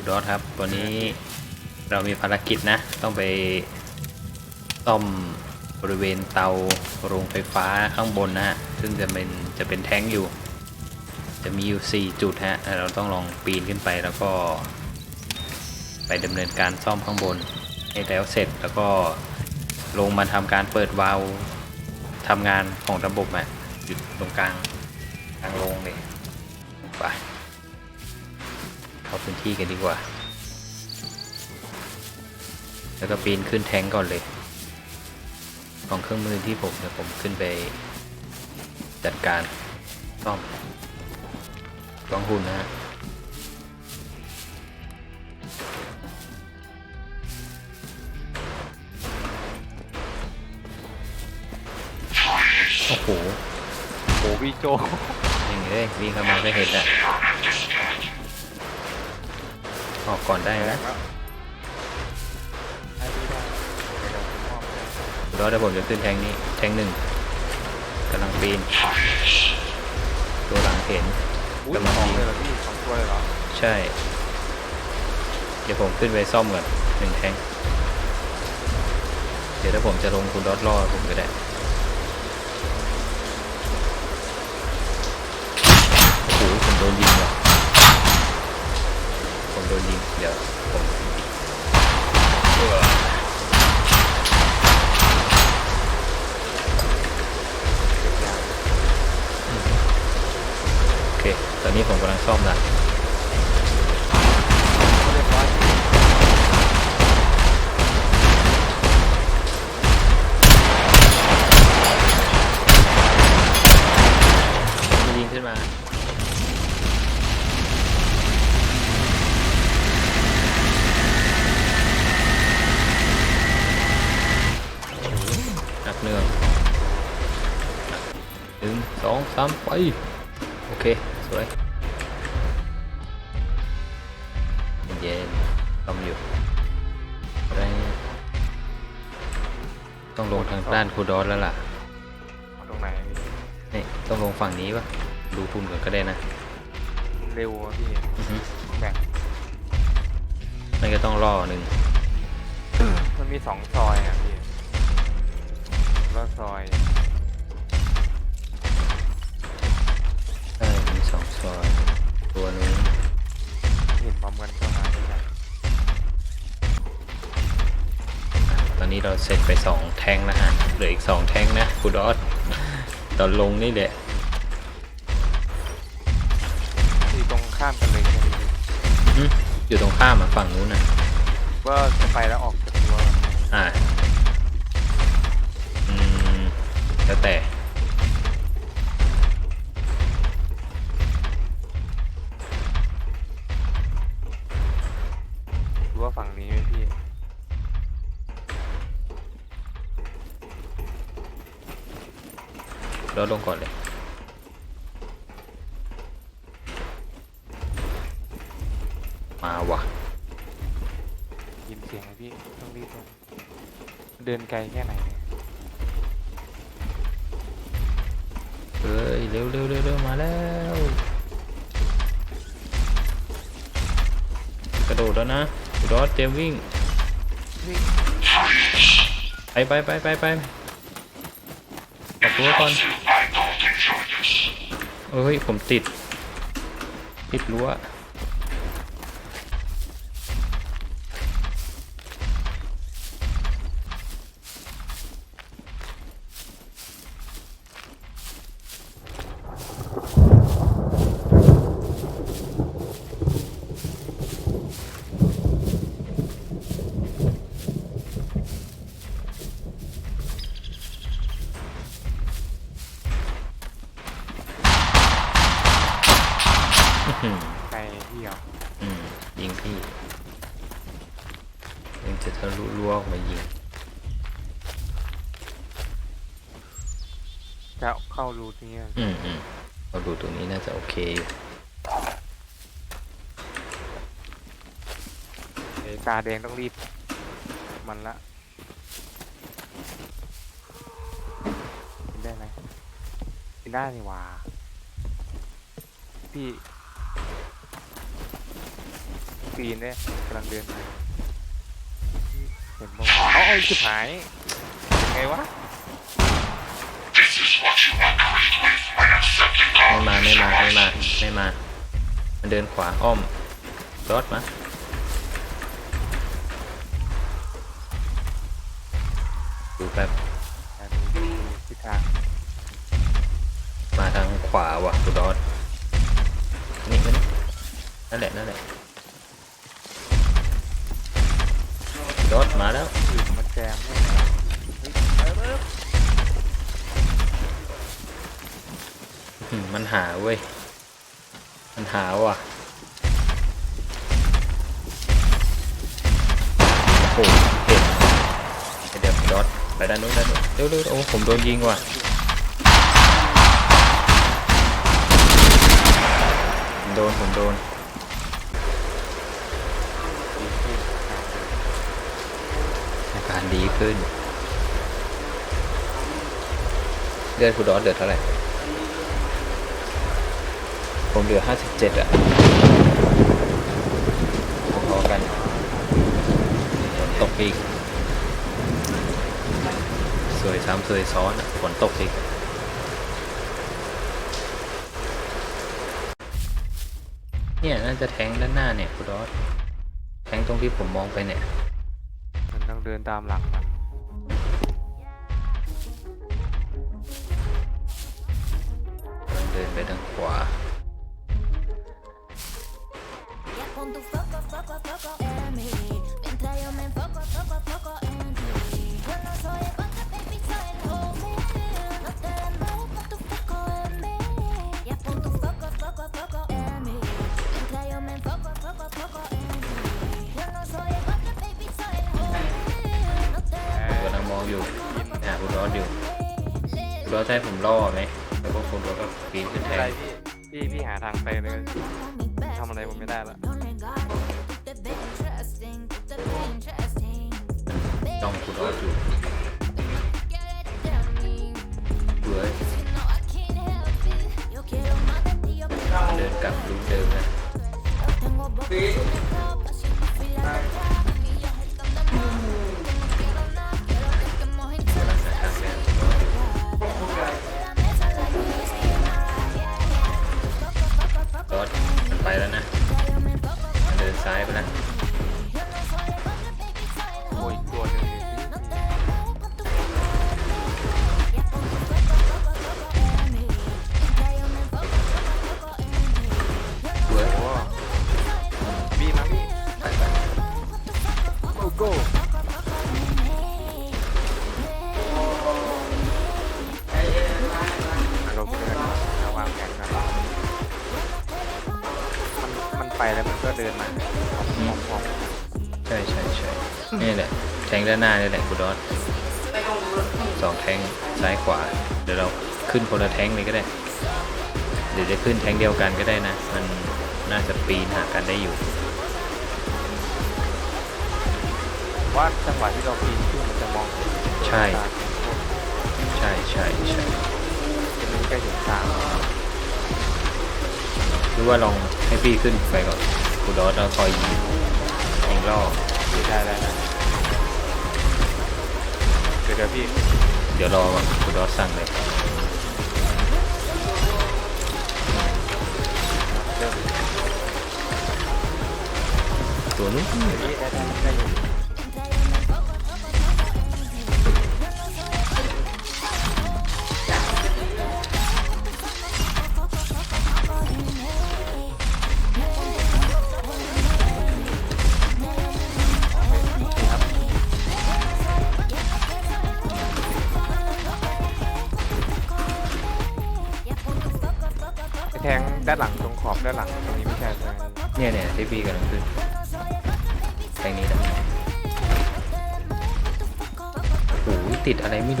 คุณดอครับ วันนี้เรามีภารกิจนะ ต้องไปซ่อมบริเวณเตาโรงไฟฟ้าข้างบนนะฮะ ซึ่งจะเป็นจะเป็นแท้งอยู่ จะมีอยู่ 4 จุดฮะ เราต้องลองปีนขึ้นไปแล้วก็ ไปดำเนินการซ่อมข้างบน ให้แล้วเสร็จแล้วก็ลงมาทำการเปิดวาล์วทำงานของระบบอะอยู่ตรงกลางกลางโรงเลยไปาพื้นที่กันดีกว่า แล้วก็ปีนขึ้นแทงก่อนเลย ของเครื่องมือที่ผมเดี๋ยวผมขึ้นไปจัดการซ่อมกองหุ่นนะฮะโอ้โหโอ้พี่โจอย่างนี้เลยวิ่งเข้ามาก็เห็นอะ ออกก่อนได้นะให้พี่ได้เดี๋ยวผมมอบให้รอเดี๋ยวผมจะขึ้นแทงนี้ แทงหนึ่งกำลังปีน ตัวหลังเห็นอุ้ยกำลังสองยิงเลยเหรอพี่สองตัวเลยเหรอใช่ เดี๋ยวผมขึ้นไปซ่อมก่อนหนึ่งแทง เดี๋ยวถ้าผมจะลงคุณดอทล่อผมก็ได้โอ้โหผมโดนยิงว่ะผม โดนยิงเดี๋ยวผมโอเค ตอนนี้ผมกำลังซ่อมนะ เรียบร้อยพี่ มียิงขึ้นมา นับเนื่องหนึ่งสองสามไป โอเค สวย เย็นต้มอยู่อะไรต้องลงทางด้านคูดอสแล้วล่ะเอาตรงไหนพี่นี่ ต้องลงฝั่งนี้ปะดูทุนก่อนก็ได้นะ เร็วอะพี่อือฮึแบ่งไม่ก็ต้องล่อหนึ่งมันมีสองซอยอะพี่แล้วซอย มีสองซอยตัวหนึงเห็นพร้อมกันเข้ามาด้วยกันตอนนี้เราเสร็จไปสองแทงแล้วฮะ เหลืออีกสองแทงนะคูดอสตอนลงนี่แหละที่ตรงข้ามกันเลยใช่ไหมพี่อื้อหืออยู่ตรงข้ามอะฝั่งนู้นน่ะว่าจะไปแล้วออกจากตัวอ่าอืมแล้วแต่ หรือว่าฝั่งนี้ไหมพี่ เราลงก่อนเลยมาว่ะยินเสียงไหมพี่ต้องรีบลงเดินไกลแค่ไหนเนี่ยเฮ้ยเร็วเร็วเร็วเร็วมาแล้ว กระโดดแล้วนะคูดอสเตรียมวิ่งไปไปไปไปไปออกรั้วก่อน เอ้ย ผมติด ติดรั้ว จะเข้ารูตรงนี้อืมอืมเราดูตรงนี้น่าจะโอเคอยู่เอ้ยตาแดงต้องรีบ มันละกินได้ไหมกินได้นี่หว่าพี่กรีนเนี่ยกำลังเดินมาเห็นบ้างวะเอาเอาชิบหายยังไงวะ ไม่มาไม่มา มันเดินขวาอ้อมรถมาดูแป๊บอะดูดูดูทิศทางมาทางขวาว่ะคุณดอสนี่มันนั่นแหละนั่นแหละดอสมาแล้วอยู่มันแจมเนี่ยเฮ้ยไปเริ่มอืมมันหาเว้ย มันหาว่ะโอ้โหเห็นเดี๋ยวดอทไปด้านนู้นด้านนู้นเร็วเร็วโอ้ผมโดนยิงว่ะผมโดนผมโดนอาการดีขึ้นเลือดคุณดอสเหลือเท่าไหร่ ผมเหลือ 57 อะพอๆกันฝนตกอีก สวยซ้ำสวยซ้อนอะฝนตกอีกเนี่ยน่าจะแทงด้านหน้าเนี่ยคุณดอสแทงตรงที่ผมมองไปเนี่ย มันต้องเดินตามหลังมันมันเดินไปทางขวา คุณดอสจะให้ผมล่อไหมแล้วก็คุณดอสก็ปีนขึ้นแทอะไรนพี่พี่พี่หาทางไปเลย demores. ทำอะไรผมไม่ได้ละ Don't negar, tú te ves interesting, tú te ves interesting. จ้องคุณดอสอยู่ Quieres de mí. เบื่อ Si no, I can't help it. Yo quiero más de ti, yo quiero เดินกลับรูปเดิมนะ Yo เดินมาพร้อมใช่ใช่ใช่นี่แหละ แทงด้านหน้านี่แหละคุณดอสสองแทงซ้ายขวา เดี๋ยวเราขึ้นคนละแทงเลยก็ได้ เดี๋ยวจะขึ้นแทงเดียวกันก็ได้นะ มันน่าจะปีนหากันได้อยู่ๆว่าจังหวะที่เราปีนขึ้นมันจะมองเห็นใช่ ใช่ใช่ใช่จะมีใกล้ถึงตามหรือว่าลองให้พี่ขึ้นไปก่อน คุณดอสแล้วคอยยิงยิงล่อได้ได้ได้เดี๋ยวเดี๋ยวพี่เดี๋ยวรอก่อนคุณดอสสั่งเลยเริ่มตัวนู้นพี่ได้ได้ได้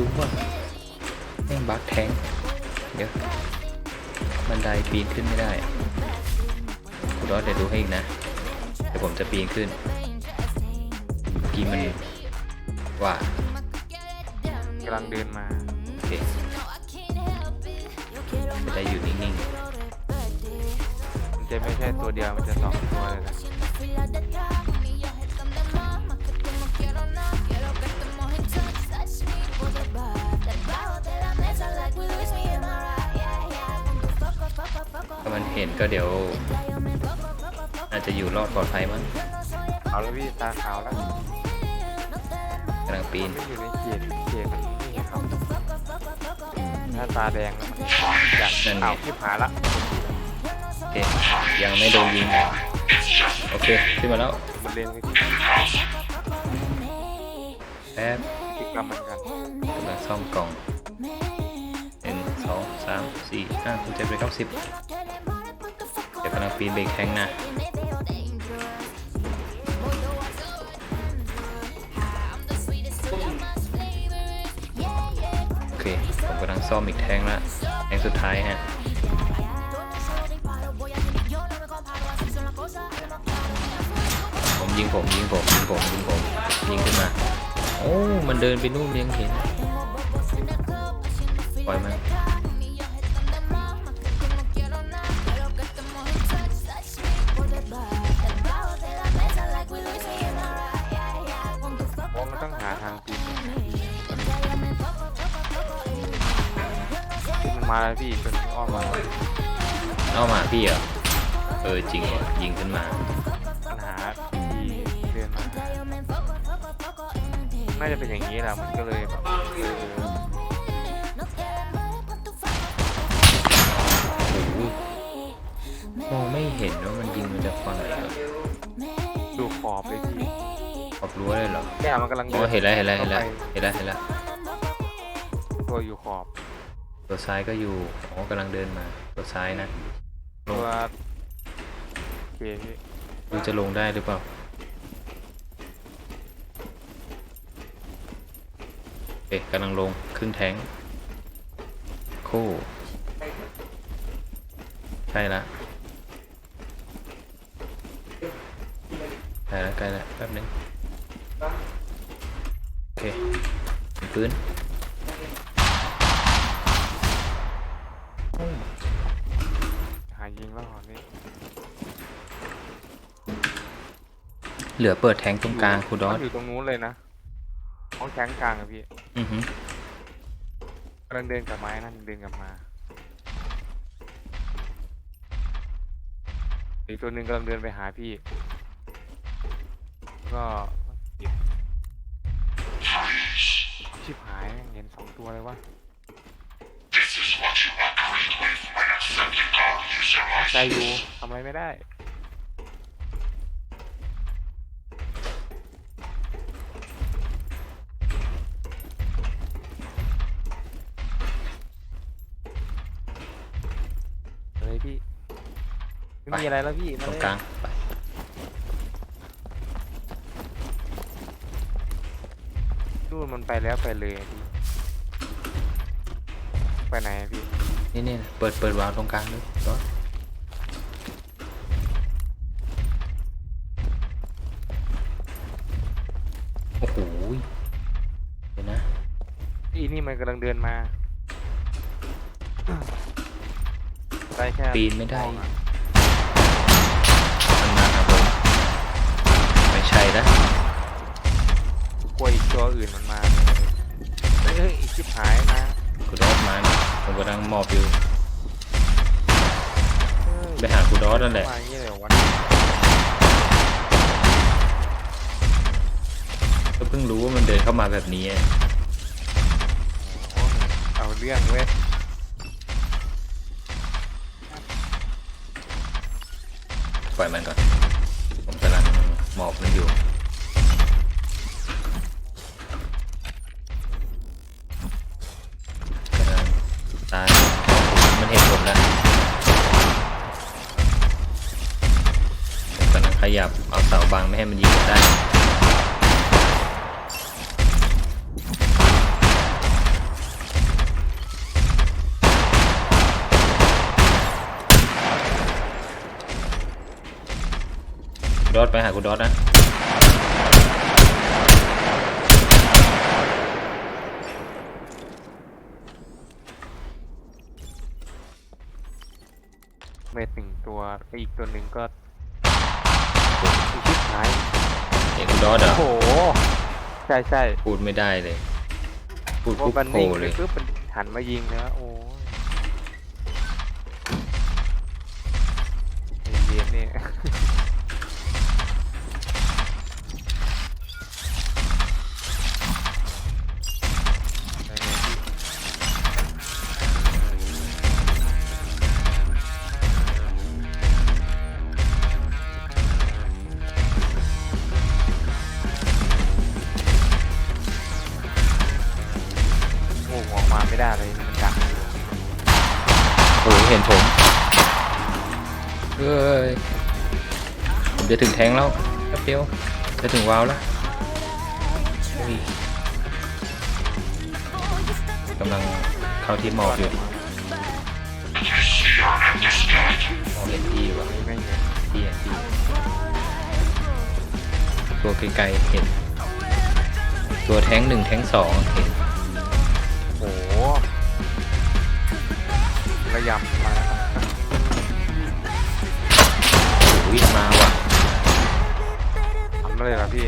รไม่รู้ว่ะแม่งบั๊กแทงเดี๋ยวบันไดปีนขึ้นไม่ได้คุณดอสเดี๋ยวดูให้อีกนะเดี๋ยวผมจะปีนขึ้นเมื่อกี้มันว่า กำลังเดินมา โอเคจะได้อยู่นิ่งมันจะไม่ใช่ตัวเดียว มันจะสองตัวเลยนะ เห็นก็เดี๋ยว อาจจะอยู่รอดปลอดภัยมั้งเอาแล้วพี่ตาขาวแล้วกำลังปีนไม่อยู่ในเขตเขตมันนี่ครับถ้าตาแดงแล้วมันอยากนั่นไง เอาที่ผาละโอเค ยังไม่โดนยิง โอเค ขึ้นมาแล้ว มันเล่นไม่ที่แป๊บติดกรรมเหมือนกันกำลังซ่อมกล่องหนึ่งสองสามสี่ห้าหกเจ็ดแปดเก้าสิบเดี๋ยวกำลังปีนเบรกแทงนะโอเค ผมกำลังซ่อมอีกแทงละแทงสุดท้ายฮะผมยิงผมยิงผมยิงผมยิงผมยิงขึ้นมา โอ้ มันเดินไปนู่นยังเห็นปล่อยมัน มันมาแล้วพี่จนอ้อมมาเอามาพี่เหรอเออจริงว่ะยิงขึ้นมาปัญหาที่เดินมาน่าจะเป็นอย่างนี้แหละมันก็เลยแบบเออโอ้โหมองไม่เห็นว่ามันยิงมันจากฝั่งไหนเหรอดูขอบเลยพี่ขอบรั้วเลยเหรอแก้มันกำลังอ๋อเห็นแล้วเห็นแล้วเห็นแล้วเห็นแล้วเห็นแล้วตัวอยู่ขอบ ตัวซ้ายก็อยู่อ๋อกำลังเดินมา ตัวซ้ายนะลตังวโอเคพี่ดูจะลงได้หรือเปล่าเอ๊ะกำลังลงครึ่งแทงคู่ใช่ละใกล้แล้วใกล้แล้วแป๊บนึงโอเคปืน หายิงแล้วหอนี่ เหลือเปิดแทงตรงกลางครูดอสมันอยู่ตรงนู้นเลยนะห้องแทงกลางอะพี่อือหือกำลังเดินกลับไม้นั่นเดินกลับมาอีกตัวหนึ่งกำลังเดินไปหาพี่แล้วก็ชิบหายเห็นสองตัวเลยวะใจอยู่ทำอะไรไม่ได้ เลยพี่ไม่มีอะไรแล้วพี่ตมารงเลยกลางไปนู่นมันไปแล้วไปเลยอะพี่ไปไหนอะพี่นี่นี่เปิดเปิดวาล์วตรงกลางด้วยดอสโอ้โหเดี๋ยวนะอีนี่มันกำลังเดินมา ได้แค่ปีนไม่ได้ มองอะ มันมาหาผม ไม่ใช่นะกลัวอีกตัวอื่นมันมาเฮ้ยเฮ้ยอีกชิบหายนะกูดอสมานะผมกำลังมอบอยู่เฮ้ยไปหากูดอสนั่นแหละ มาอย่างนี้เลยเหรอวะก็เพิ่งรู้ว่ามันเดินเข้ามาแบบนี้โอ้โหเอาเรื่องเว้ยปล่อยมันก่อนผมกำลัง หมอบมันอยู่กำลังตายมันเห็นผมแล้วกำลังขยับเอาเสาบังไม่ให้มันยิงได้ ไปหากูดอทนะ เม็ดหนึ่งตัวแล้วอีกตัวหนึ่งก็อีกชิบหายเห็นกูดอทเหรโอ้อโห ใช่ใช่พูดไม่ได้เลย พูดพอปุ๊บมันโผนิ่งล่ไปเลยปุ๊บมันหันมายิงแล้วโอ้ยเย็นนี่ ได้เลยมันดักโอ้โหเห็นผมเอ้ยผมจะถึงแทงแล้วแป๊บเดียวจะถึงวาวแล้วอุ้ยกำลังเข้าที่หมอบอยู่มองเห็นที่ว่ะไม่เห็นที่เห็นที่ตัวไกลๆเห็น ตัวแท้งหนึ่งแท้งสองเห็น ระยำมาแล้ววิ่งมาว่ะทำเลยเหรอพี่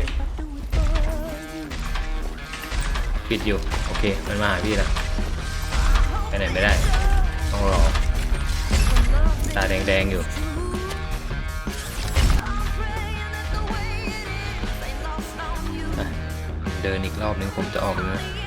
ปิดอยู่ โอเค มันมาหาพี่แล้วไปไหนไม่ได้ ต้องรอ ตาแดงๆอยู่เดินอีกรอบนึงผมจะออกเลย